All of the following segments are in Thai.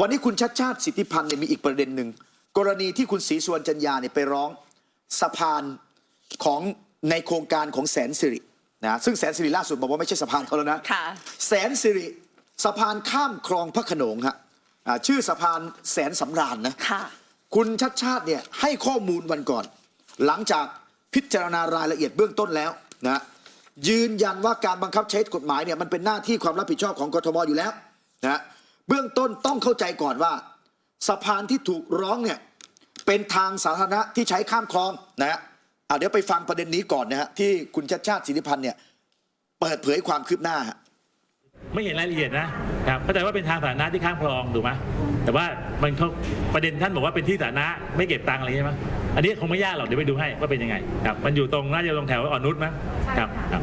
วันนี้คุณชัดชาติสิทธิพันธ์เนี่ยมีอีกประเด็นหนึ่งกรณีที่คุณศรีสุวรรณจันยาเนี่ยไปร้องสะพานของในโครงการของแสนสิรินะซึ่งแสนสิริล่าสุดบอกว่าไม่ใช่สะพานเขาแล้วนะค่ะแสนสิริสะพานข้ามคลองพระโขนงฮะอ่าชื่อสะพานแสนสำราญนะค่ะคุณชัดชาติเนี่ยให้ข้อมูลวันก่อน หลังจากพิจารณารายละเอียดเบื้องต้นแล้วนะยืนยันว่าการบังคับใช้กฎหมายเนี่ยมันเป็นหน้าที่ความรับผิดชอบของกทมอยู่แล้วนะ เบื้องต้นต้องเข้าใจก่อนว่า สะพานที่ถูกร้องเนี่ยเป็นทางสาธารณะที่ใช้ข้ามคลองนะฮะเดี๋ยวไปฟังประเด็นนี้ก่อนนะฮะที่คุณชัดชาติสิทธิพันธ์เนี่ยเปิดเผยความคืบหน้าฮะไม่เห็นรายละเอียดนะครับเข้าใจว่าเป็นทางสาธารณะที่ข้ามคลองถูกไหมแต่ว่ามันเขาประเด็นท่านบอกว่าเป็นที่สาธารณะไม่เก็บตังค์อะไรใช่ไหมอันนี้คงไม่ยากหรอกเดี๋ยวไปดูให้ว่าเป็นยังไงครับมันอยู่ตรงน่าจะตรงแถวอ่อนนุชมั้งครับครับ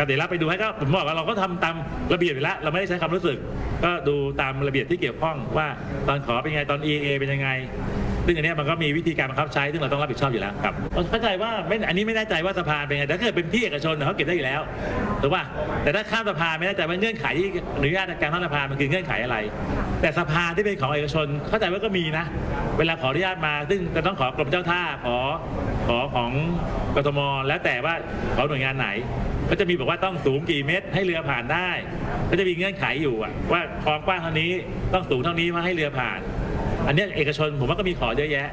ก็เดี๋ยวเราไปดูให้ก็ผมบอกว่าเราก็ทำตามระเบียบอยู่แล้วเราไม่ได้ใช้ความรู้สึก ก็ดูตามระเบียบที่เกี่ยวข้องว่าตอนขอเป็นยังไงตอน EA เป็นยังไง ซึ่งอันนี้มันก็มีวิธีการบังคับใช้ซึ่งเราต้องรับผิดชอบอยู่แล้วครับเข้าใจว่าไม่อันนี้ไม่แน่ใจว่าสะพานเป็นไงแต่ถ้าเกิดเป็นที่เอกชนเขาเก็บได้อยู่แล้วถูกป่ะแต่ถ้าข้ามสะพานไม่แน่ใจว่าเงื่อนไขที่อนุญาตการข้ามสะพานมันคือเงื่อนไขอะไร แต่สะพานที่เป็นของเอกชน เข้าใจว่าก็มีนะ เวลาขออนุญาตมาซึ่งจะต้องขอกรมเจ้าท่าขอขอของกทมแล้วแต่ว่าขอหน่วยงานไหน ก็จะมีบอกว่าต้องสูงกี่เมตรให้เรือผ่านได้ ก็จะมีเงื่อนไขอยู่อะว่าคลองกว้างเท่านี้ต้องสูงเท่านี้มาให้เรือผ่าน อันเนี้ยเอกชนผมว่าก็มีขอเยอะแยะ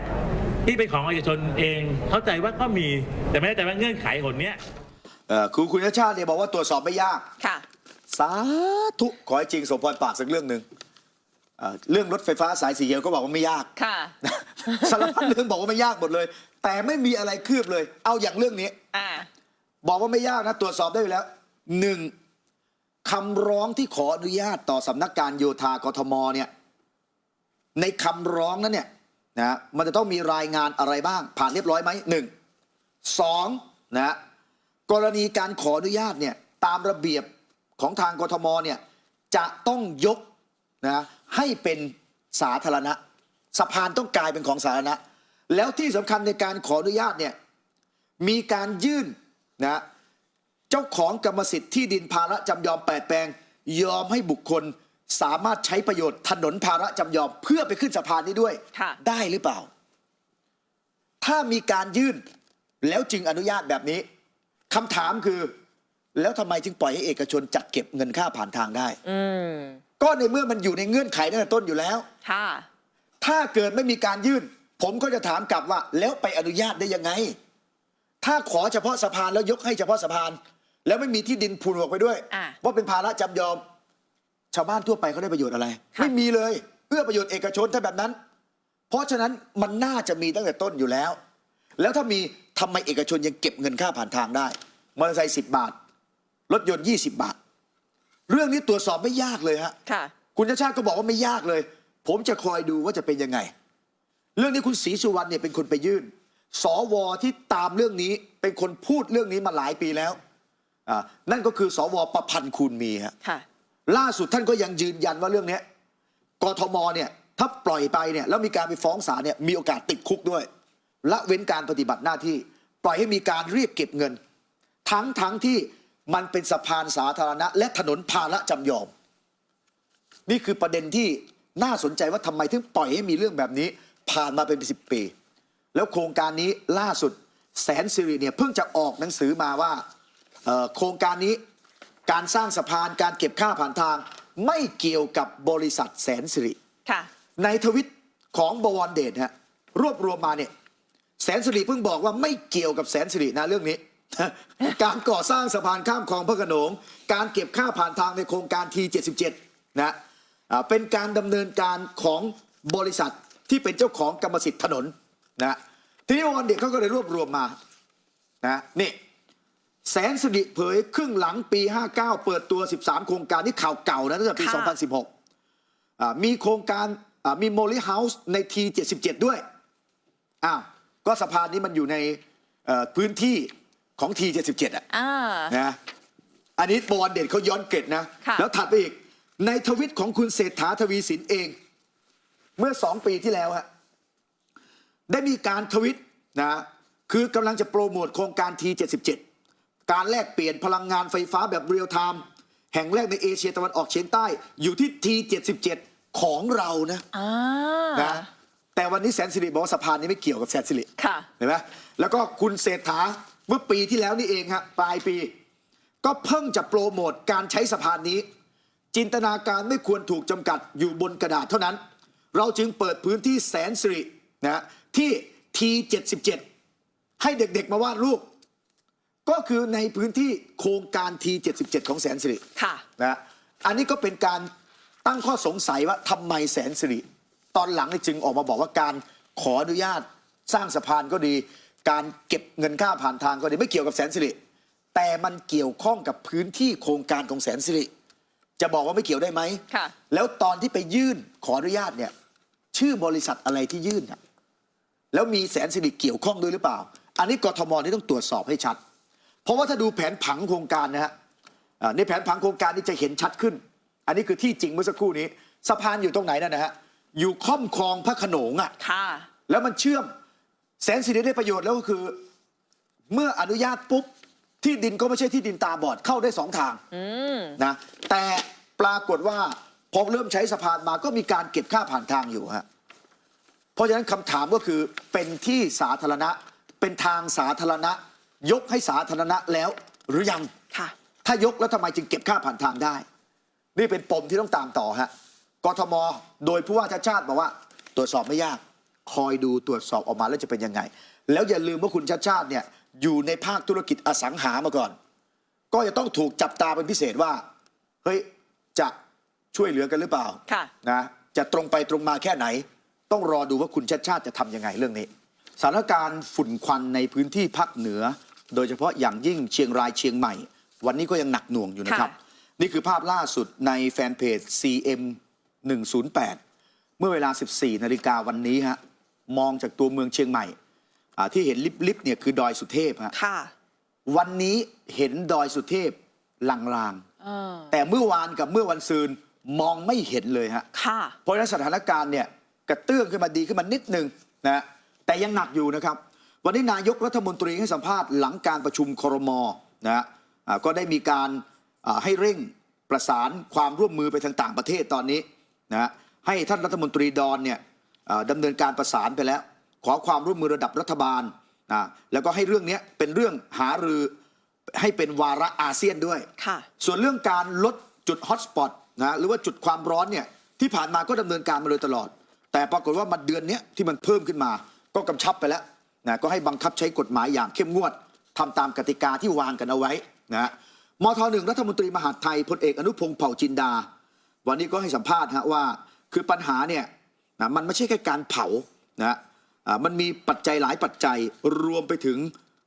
ที่เป็นของเอกชนเองเข้าใจว่าก็มีแต่ไม่แน่ใจว่าเงื่อนไขคนเนี้ยเอ่อคือคุณชัดชาติเนี่ยบอกว่าตรวจสอบไม่ยาก ค่ะ สาธุขอให้จริงสมพรปากสักเรื่องหนึ่งเอ่อเรื่องรถไฟฟ้าสายสีเขียวก็บอกว่าไม่ยาก ค่ะ สารพัดเรื่องบอกว่าไม่ยากหมดเลย แต่ไม่มีอะไรคืบเลย เอาอย่างเรื่องนี้ อ่า บอกว่าไม่ยากนะ ตรวจสอบได้อยู่แล้วหนึ่งคำร้องที่ขออนุญาตต่อสำนักการโยธากทมเนี่ยในคำร้องนั้นเนี่ยนะมันจะต้องมีรายงานอะไรบ้าง ผ่านเรียบร้อยไหมหนึ่งสองนะกรณีการขออนุญาตเนี่ยตามระเบียบของทางกทมเนี่ยจะต้องยกนะให้เป็นสาธารณะสะพานต้องกลายเป็นของสาธารณะ แล้วที่สำคัญในการขออนุญาตเนี่ยมีการยื่น นะเจ้าของกรรมสิทธิ์ที่ดินภาระจำยอมแปดแปลง ยอมให้บุคคลสามารถใช้ประโยชน์ถนนภาระจำยอมเพื่อไปขึ้นสะพานนี้ด้วย ค่ะ ได้หรือเปล่า ถ้ามีการยื่นแล้วจึงอนุญาตแบบนี้คำถามคือ แล้วทำไมจึงปล่อยให้เอกชนจัดเก็บเงินค่าผ่านทางได้ อืม ก็ในเมื่อมันอยู่ในเงื่อนไขตั้งแต่ต้นอยู่แล้ว ค่ะ ถ้าเกิดไม่มีการยื่น ผมก็จะถามกลับว่า แล้วไปอนุญาตได้ยังไง ถ้าขอเฉพาะสะพานแล้วยกให้เฉพาะสะพาน แล้วไม่มีที่ดินผูกออกไปด้วย อะว่าเป็นภาระจำยอม ชาวบ้านทั่วไปเขาได้ประโยชน์อะไร ค่ะ ไม่มีเลยเอื้อประโยชน์เอกชนถ้าแบบนั้น เพราะฉะนั้นมันน่าจะมีตั้งแต่ต้นอยู่แล้ว แล้วถ้ามีทำไมเอกชนยังเก็บเงินค่าผ่านทางได้มอเตอร์ไซค์สิบาท รถยนต์20บาท เรื่องนี้ตรวจสอบไม่ยากเลยฮะ ค่ะ คุณชาติชาติก็บอกว่าไม่ยากเลย ผมจะคอยดูว่าจะเป็นยังไง เรื่องนี้คุณศรีสุวรรณเนี่ยเป็นคนไปยื่น สวที่ตามเรื่องนี้เป็นคนพูดเรื่องนี้มาหลายปีแล้วอ่านั่นก็คือสวประพันธ์คูณมีฮะค่ะล่าสุดท่านก็ยังยืนยันว่าเรื่องเนี้ยกทมเนี่ยถ้าปล่อยไปเนี่ยแล้วมีการไปฟ้องศาลเนี่ยมีโอกาสติดคุกด้วยละเว้นการปฏิบัติหน้าที่ ปล่อยให้มีการเรียกเก็บเงิน ทั้งทั้งที่มันเป็นสะพานสาธารณะ และถนนภาระจำยอม นี่คือประเด็นที่น่าสนใจว่าทำไมถึงปล่อยให้มีเรื่องแบบนี้ผ่านมาเป็นสิบปี แล้วโครงการนี้ล่าสุดแสนสิริเนี่ยเพิ่งจะออกหนังสือมาว่าเอ่อโครงการนี้การสร้างสะพานการเก็บค่าผ่านทาง ไม่เกี่ยวกับบริษัทแสนสิริค่ะในทวิตของบวรเดชฮะรวบรวมมาเนี่ยแสนสิริเพิ่งบอกว่าไม่เกี่ยวกับแสนสิรินะเรื่องนี้ การก่อสร้างสะพานข้ามคลองพระโขนงการเก็บค่าผ่านทางในโครงการที77 นะอ่าเป็นการดำเนินการของบริษัทที่เป็นเจ้าของกรรมสิทธิ์ถนน นะทีนี้บวรเดชเขาก็เลยรวบรวมมานะนี่แสนสิริเผยครึ่งหลังปี 59 เปิดตัว 13 โครงการนี่ข่าวเก่านะตั้งแต่ปีค่ะ2016อ่ามีโครงการอ่ามีโมลิเฮาส์ในที 77 ด้วยอ้าวก็สะพานนี้มันอยู่ในเอ่อพื้นที่ของที 77 อะอ่านะอันนี้บอลเด็ดเขาย้อนเกร็ดนะค่ะแล้วถัดไปอีก ในทวิตของคุณเศรษฐาทวีสินเอง เมื่อสองปีที่แล้วฮะ ได้มีการทวิตนะคือกำลังจะโปรโมทโครงการที77 การแลกเปลี่ยนพลังงานไฟฟ้าแบบเรียลไทม์แห่งแรกในเอเชียตะวันออกเฉียงใต้ อยู่ที่ที77 ของเรานะอ่านะแต่วันนี้แสนสิริบอกว่าสะพานนี้ไม่เกี่ยวกับแสนสิริค่ะเห็นไหมแล้วก็คุณเศรษฐาเมื่อปีที่แล้วนี่เองฮะปลายปี ก็เพิ่งจะโปรโมทการใช้สะพานนี้ จินตนาการไม่ควรถูกจำกัดอยู่บนกระดาษเท่านั้น เราจึงเปิดพื้นที่แสนสิริ นะที่ T77 ให้เด็กๆมาวาดรูป ก็คือในพื้นที่โครงการ T77 ของแสนสิริค่ะนะอันนี้ก็เป็นการตั้งข้อสงสัยว่าทำไมแสนสิริ ตอนหลังนี่จึงออกมาบอกว่าการขออนุญาตสร้างสะพานก็ดี การเก็บเงินค่าผ่านทางก็ดีไม่เกี่ยวกับแสนสิริแต่มันเกี่ยวข้องกับพื้นที่โครงการของแสนสิริจะบอกว่าไม่เกี่ยวได้ไหมค่ะแล้วตอนที่ไปยื่นขออนุญาตเนี่ย ชื่อบริษัทอะไรที่ยื่นน่ะ แล้วมีแสนสิริเกี่ยวข้องด้วยหรือเปล่า อันนี้กทมนี่ต้องตรวจสอบให้ชัด เพราะว่าถ้าดูแผนผังโครงการนะฮะอ่าในแผนผังโครงการนี่จะเห็นชัดขึ้น อันนี้คือที่จริงเมื่อสักครู่นี้สะพานอยู่ตรงไหนนั่นนะฮะอยู่ค่อมคลองพระโขนงอะค่ะแล้วมันเชื่อมแสนสิริได้ประโยชน์แล้วก็คือ เมื่ออนุญาตปุ๊บที่ดินก็ไม่ใช่ที่ดินตาบอดเข้าได้สองทางนะแต่ปรากฏว่าพอเริ่มใช้สะพานมาก็มีการเก็บค่าผ่านทางอยู่ฮะ เพราะฉะนั้นคำถามก็คือเป็นที่สาธารณะ เป็นทางสาธารณะ ยกให้สาธารณะแล้วหรือยังค่ะถ้ายกแล้วทำไมจึงเก็บค่าผ่านทางได้ นี่เป็นปมที่ต้องตามต่อฮะกทม โดยผู้ว่าชาติชาติบอกว่า ตรวจสอบไม่ยาก คอยดูตรวจสอบออกมาแล้วจะเป็นยังไง แล้วอย่าลืมว่าคุณชาติชาติเนี่ยอยู่ในภาคธุรกิจอสังหามาก่อน ก็จะต้องถูกจับตาเป็นพิเศษว่า เฮ้ย จะช่วยเหลือกันหรือเปล่าค่ะนะ จะตรงไปตรงมาแค่ไหน ต้องรอดูว่าคุณชาติชาติจะทำยังไงเรื่องนี้สถานการณ์ฝุ่นควันในพื้นที่ภาคเหนือ โดยเฉพาะอย่างยิ่งเชียงรายเชียงใหม่ วันนี้ก็ยังหนักหน่วงอยู่นะครับค่ะนี่คือภาพล่าสุดในแฟนเพจ CM 108 เมื่อเวลา 14 นาฬิกาวันนี้ฮะมองจากตัวเมืองเชียงใหม่อ่าที่เห็นลิบๆเนี่ยคือดอยสุเทพฮะค่ะวันนี้เห็นดอยสุเทพลางเออๆแต่เมื่อวานกับเมื่อวันซืนมองไม่เห็นเลยฮะค่ะเพราะฉะนั้นสถานการณ์เนี่ย กระเตื้องขึ้นมาดีขึ้นมานิดนึงนะแต่ยังหนักอยู่นะครับ วันนี้นายกรัฐมนตรีให้สัมภาษณ์หลังการประชุมครมนะฮะอ่าก็ได้มีการอ่าให้เร่งประสานความร่วมมือไปทางต่างประเทศตอนนี้นะฮะให้ท่านรัฐมนตรีดอนเนี่ยอ่าดำเนินการประสานไปแล้ว ขอความร่วมมือระดับรัฐบาลนะแล้วก็ให้เรื่องนี้เป็นเรื่องหารือให้เป็นวาระอาเซียนด้วยค่ะส่วนเรื่องการลดจุดฮอตสปอตนะหรือว่าจุดความร้อนเนี่ยที่ผ่านมาก็ดำเนินการมาโดยตลอด แต่ปรากฏว่ามาเดือนเนี้ยที่มันเพิ่มขึ้นมา ก็กำชับไปแล้วนะก็ให้บังคับใช้กฎหมายอย่างเข้มงวดทำตามกติกาที่วางกันเอาไว้นะมทหนึ่งรัฐมนตรีมหาดไทยพลเอกอนุพงศ์เผ่าจินดา วันนี้ก็ให้สัมภาษณ์ฮะว่า คือปัญหาเนี่ยนะมันไม่ใช่แค่การเผานะอ่ามันมีปัจจัยหลายปัจจัยรวมไปถึง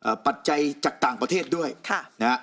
เอ่อปัจจัยจากต่างประเทศด้วยค่ะนะฮะ